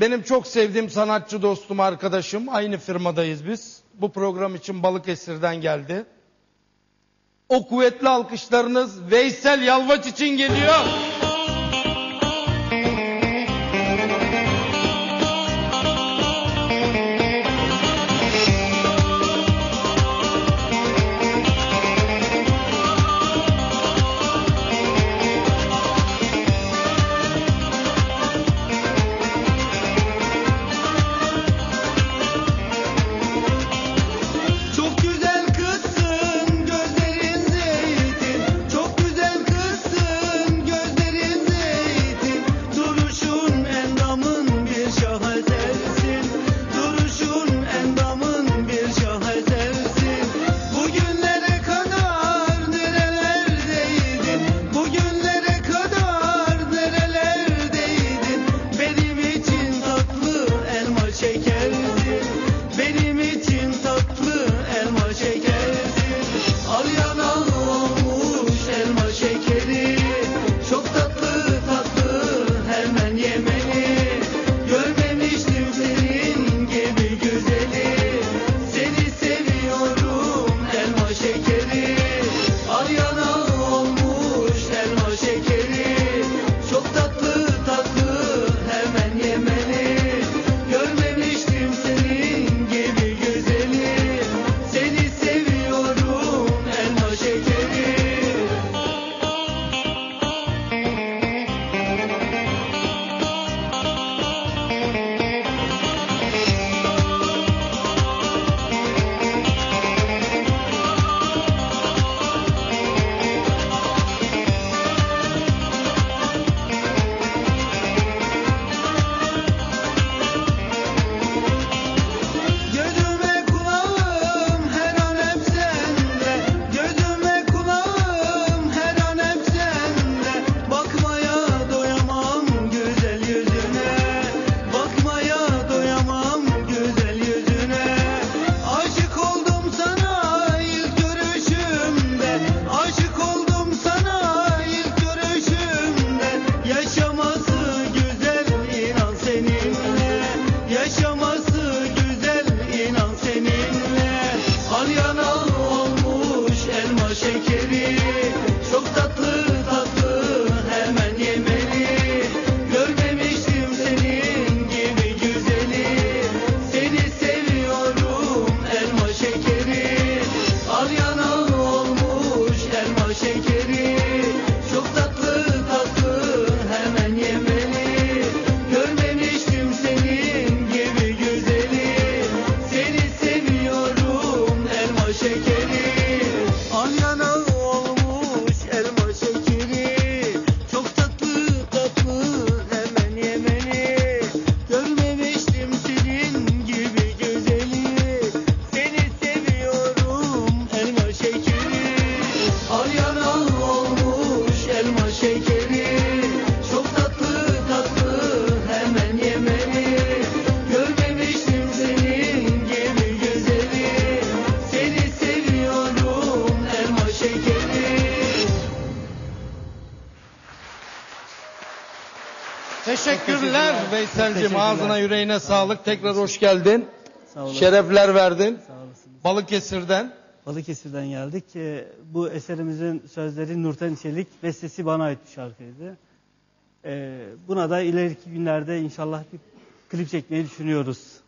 Benim çok sevdiğim sanatçı dostum, arkadaşım. Aynı firmadayız biz. Bu program için Balıkesir'den geldi. O kuvvetli alkışlarınız Veysel Yalvaç için geliyor. geri. Teşekkürler Veysel'cim. Ağzına yüreğine sağlık. Tekrar hoş geldin. Sağ. Şerefler verdin. Sağ olasınız. Balıkesir'den. Balıkesir'den geldik. Ee, bu eserimizin sözleri Nurten Çelik, bestesi bana ait bir şarkıydı. Ee, buna da ileriki günlerde inşallah bir klip çekmeyi düşünüyoruz.